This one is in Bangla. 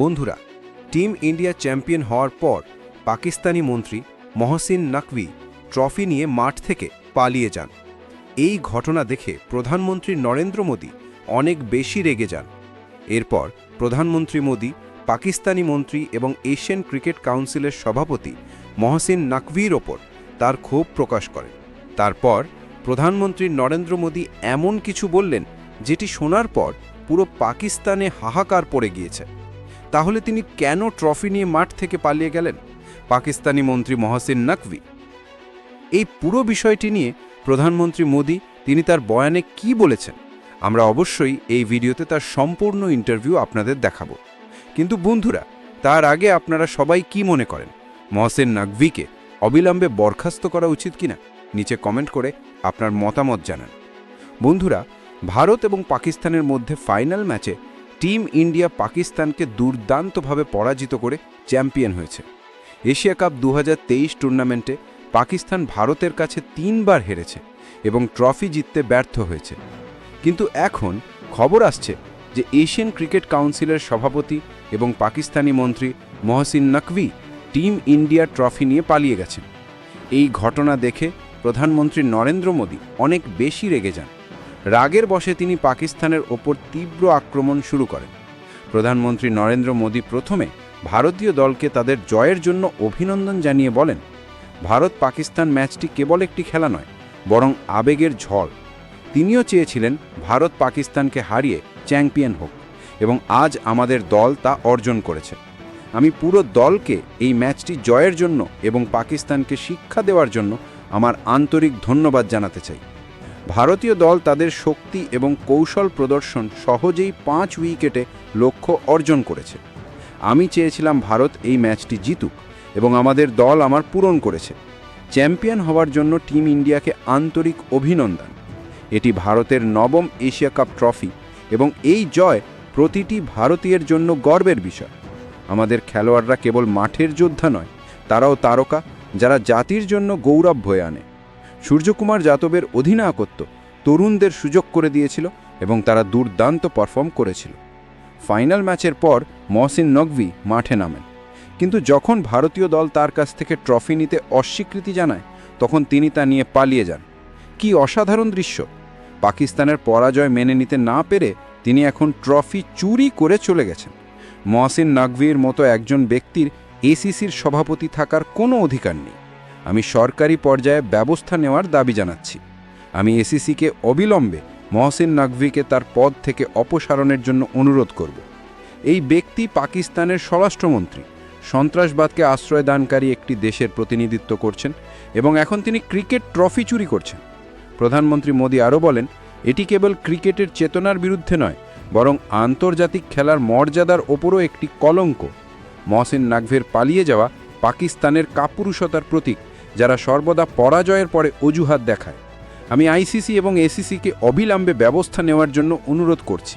বন্ধুরা, টিম ইন্ডিয়া চ্যাম্পিয়ন হওয়ার পর পাকিস্তানি মন্ত্রী মহসিন নাকভি ট্রফি নিয়ে মাঠ থেকে পালিয়ে যান। এই ঘটনা দেখে প্রধানমন্ত্রী নরেন্দ্র মোদী অনেক বেশি রেগে যান। এরপর প্রধানমন্ত্রী মোদী, পাকিস্তানি মন্ত্রী এবং এশিয়ান ক্রিকেট কাউন্সিলের সভাপতি মহসিন নাকভির ওপর তার ক্ষোভ প্রকাশ করেন তারপর প্রধানমন্ত্রী নরেন্দ্র মোদী এমন কিছু বললেন যেটি শোনার পর পুরো পাকিস্তানে হাহাকার পড়ে গিয়েছে। তাহলে তিনি কেন ট্রফি নিয়ে মাঠ থেকে পালিয়ে গেলেন? পাকিস্তানি মন্ত্রী মহসিন নাকভি। এই পুরো বিষয়টি নিয়ে প্রধানমন্ত্রী মোদী তিনি তার বয়ানে কি বলেছেন? আমরা অবশ্যই এই ভিডিওতে তার সম্পূর্ণ ইন্টারভিউ আপনাদের দেখাবো। কিন্তু বন্ধুরা, তার আগে আপনারা সবাই কি মনে করেন? মহসেন নাকভিকে অবিলম্বে বরখাস্ত করা উচিত কিনা? নিচে কমেন্ট করে আপনার মতামত জানান। বন্ধুরা, ভারত এবং পাকিস্তানের মধ্যে ফাইনাল ম্যাচে টিম ইন্ডিয়া পাকিস্তানকে দুর্দান্তভাবে পরাজিত করে চ্যাম্পিয়ন হয়েছে। এশিয়া কাপ দু হাজার তেইশ টুর্নামেন্টে পাকিস্তান ভারতের কাছে তিনবার হেরেছে এবং ট্রফি জিততে ব্যর্থ হয়েছে। কিন্তু এখন খবর আসছে যে এশিয়ান ক্রিকেট কাউন্সিলের সভাপতি এবং পাকিস্তানি মন্ত্রী Mohsin Naqvi team India trophy নিয়ে পালিয়ে গেছেন। এই ঘটনা দেখে প্রধানমন্ত্রী নরেন্দ্র মোদী অনেক বেশি রেগে যান। রাগের বশে তিনি পাকিস্তানের ওপর তীব্র আক্রমণ শুরু করেন। প্রধানমন্ত্রী নরেন্দ্র মোদী প্রথমে ভারতীয় দলকে তাদের জয়ের জন্য অভিনন্দন জানিয়ে বলেন, ভারত পাকিস্তান ম্যাচটি কেবল একটি খেলা নয়, বরং আবেগের ঝড়। তিনিও চেয়েছিলেন ভারত পাকিস্তানকে হারিয়ে চ্যাম্পিয়ন হোক এবং আজ আমাদের দল তা অর্জন করেছে। আমি পুরো দলকে এই ম্যাচটি জয়ের জন্য এবং পাকিস্তানকে শিক্ষা দেওয়ার জন্য আমার আন্তরিক ধন্যবাদ জানাতে চাই। ভারতীয় দল তাদের শক্তি এবং কৌশল প্রদর্শন সহজেই পাঁচ উইকেটে লক্ষ্য অর্জন করেছে। আমি চেয়েছিলাম ভারত এই ম্যাচটি জিতুক এবং আমাদের দল আমার পূরণ করেছে। চ্যাম্পিয়ন হওয়ার জন্য টিম ইন্ডিয়াকে আন্তরিক অভিনন্দন। এটি ভারতের নবম এশিয়া কাপ ট্রফি এবং এই জয় প্রতিটি ভারতীয়ের জন্য গর্বের বিষয়। আমাদের খেলোয়াড়রা কেবল মাঠের যোদ্ধা নয়, তারাও তারকা যারা জাতির জন্য গৌরব বয়ে আনে। সূর্যকুমার যাদবের অধিনায়কত্ব তরুণদের সুযোগ করে দিয়েছিল এবং তারা দুর্দান্ত পারফর্ম করেছিল। ফাইনাল ম্যাচের পর মহসিন নকভি মাঠে নামেন। কিন্তু যখন ভারতীয় দল তার কাছ থেকে ট্রফি নিতে অস্বীকৃতি জানায়, তখন তিনি তা নিয়ে পালিয়ে যান। কি অসাধারণ দৃশ্য! পাকিস্তানের পরাজয় মেনে নিতে না পেরে তিনি এখন ট্রফি চুরি করে চলে গেছেন। মহসিন নাকভির মতো একজন ব্যক্তির এসিসির সভাপতি থাকার কোনো অধিকার নেই। আমি সরকারি পর্যায়ে ব্যবস্থা নেওয়ার দাবি জানাচ্ছি। আমি এসিসিকে অবিলম্বে মহসিন নাকভিকে তার পদ থেকে অপসারণের জন্য অনুরোধ করব। এই ব্যক্তি পাকিস্তানের স্বরাষ্ট্রমন্ত্রী। সন্ত্রাসবাদকে আশ্রয় দানকারী একটি দেশের প্রতিনিধিত্ব করছেন এবং এখন তিনি ক্রিকেট ট্রফি চুরি করছেন। প্রধানমন্ত্রী মোদী আরও বলেন, এটি কেবল ক্রিকেটের চেতনার বিরুদ্ধে নয়, বরং আন্তর্জাতিক খেলার মর্যাদার ওপরও একটি কলঙ্ক। মহসিন নাকভের পালিয়ে যাওয়া পাকিস্তানের কাপুরুষতার প্রতীক যারা সর্বদা পরাজয়ের পরে অজুহাত দেখায়। আমি আইসিসি এবং এসিসিকে অবিলম্বে ব্যবস্থা নেওয়ার জন্য অনুরোধ করছি।